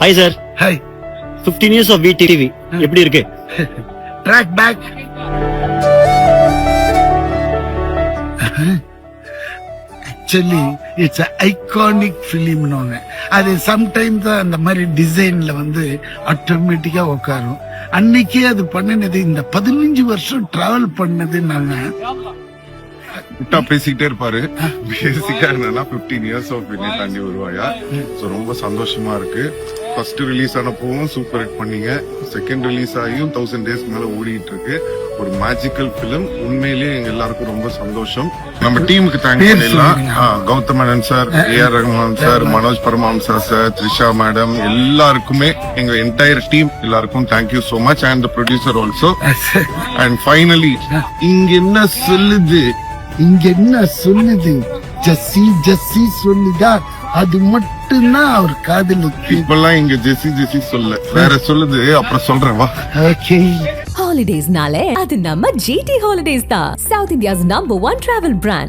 Hi sir hi 15 years of V TV எப்படி இருக்கு? Track back actually it's iconic ஃபிலிம்னு அது sometimes அந்த மாதிரி டிசைன்ல வந்து ஆட்டோமேட்டிக்கா உட்காரும் அன்னைக்கே அது பண்ணினது இந்த பதினஞ்சு வருஷம் டிராவல் பண்ணது நாங்க விட்டா பேசிக்கிட்டே இருப்பாரு. பேசிக்கா என்னன்னா 15 இயர்ஸ் ஆஃப் வினய் தாண்டி வருவாயா. சோ ரொம்ப சந்தோஷமா இருக்கு. ஃபர்ஸ்ட் ரிலீஸ் ஆனப்பவும் சூப்பர் ஹிட் பண்ணீங்க. செகண்ட் ரிலீஸ் ஆகியும் தௌசண்ட் டேஸ் மேல ஓடிட்டு இருக்கு. ஒரு மேஜிக்கல் பிலிம் உண்மையிலேயே எங்க எல்லாருக்கும் ரொம்ப சந்தோஷம். நம்ம டீமுக்கு தேங்க்ஸ் பண்ணிடலாம் Gautham Menon sir A R Rahman sir Manoj Paramahamsa sir Trisha madam எல்லாருக்குமே எங்க என்டையர் டீம் எல்லாருக்கும் thank you so much and producer also and finally இங்க என்ன சொல்லுது? இங்க என்ன சொல்லுது? ஜஸ்ஸி ஜஸ்ஸி சொல்லுதா? அது மட்டும்தான் அவர் காதலுக்கு. இப்பெல்லாம் இங்க ஜெசி ஜெசி சொல்ல. வேற சொல்லுது அப்புறம் சொல்றேன் வா. ஓகே. Nale, அது நம்ம GT Holidays தான். South India's number one travel brand.